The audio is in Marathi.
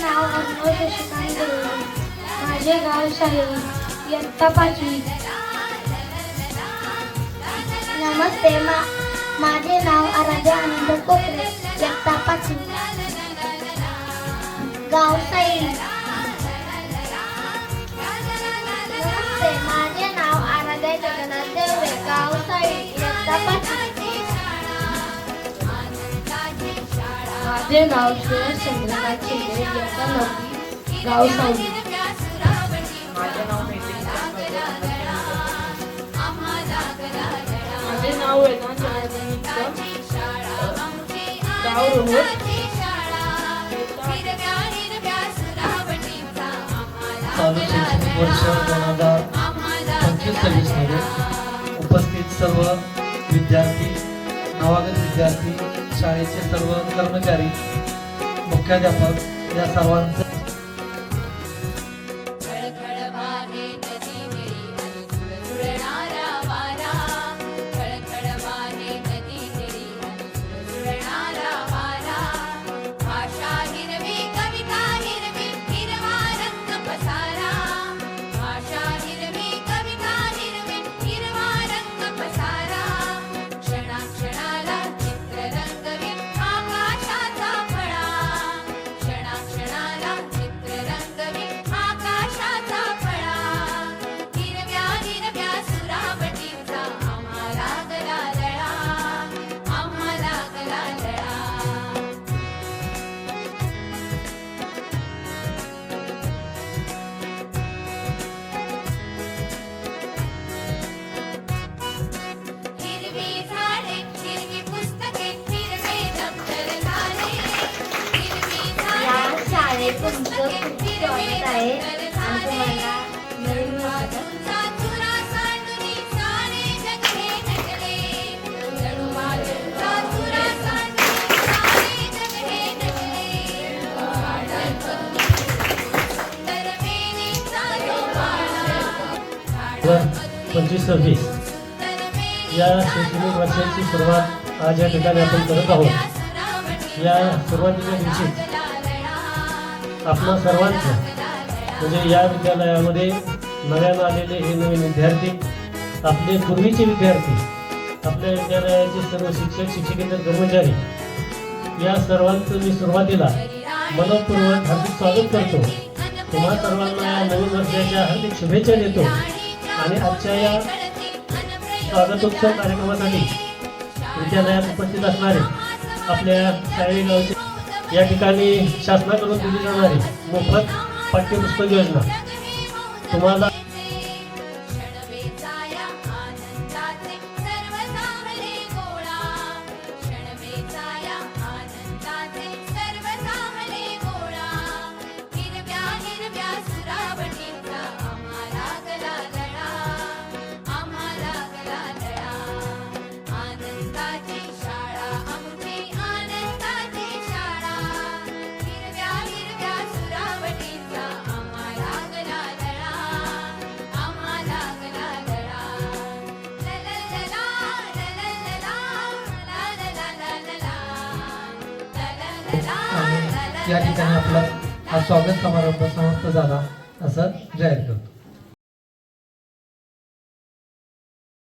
नाव अनमोल शशिकांत माझे गाव साहेब इयत्ता पाचवी नमस्ते मा माझे नाव आराध्या आनंद कोपरे इयत्ता पाचवी गाव साहेब माझे नाव सुरेश चंद्रकांत शिंदे इयत्ता नववी गाव सावली माझे नाव नितीन माझे नाव वेदांत गाव चालू शैक्षणिक वर्ष दोन हजार पंचवीस सव्वीसमध्ये उपस्थित सर्व विद्यार्थी नवागत विद्यार्थी शाळेचे सर्व कर्मचारी मुख्याध्यापक या सर्वांचं झाडे तुमचं खूप स्वागत आहे. आणि तुम्हाला नवीन वर्षाच्या पंचवीस सव्वीस. या शैक्षणिक वर्षाची सुरुवात आज या ठिकाणी आपण करत आहोत. या सुरुवातीच्या दिवशी आपलं सर्वांचं. म्हणजे या विद्यालयामध्ये नव्यानं आलेले हे नवीन विद्यार्थी आपले पूर्वीचे विद्यार्थी आपल्या विद्यालयाचे सर्व शिक्षक शिक्षकेतर कर्मचारी या सर्वांचं मी सुरुवातीला मनपूर्वक हार्दिक स्वागत करतो. तुम्हा सर्वांना या नवीन वर्षाच्या हार्दिक शुभेच्छा देतो. आणि आजच्या या स्वागतोत्सव कार्यक्रमासाठी विद्यालयात उपस्थित असणारे आपल्या शाळेगावचे गावचे या ठिकाणी शासनाकडून दिली जाणारी मोफत पाठ्यपुस्तक योजना. तुम्हाला या ठिकाणी आपला हा स्वागत समारंभ समाप्त झाला. असं जाहीर करतो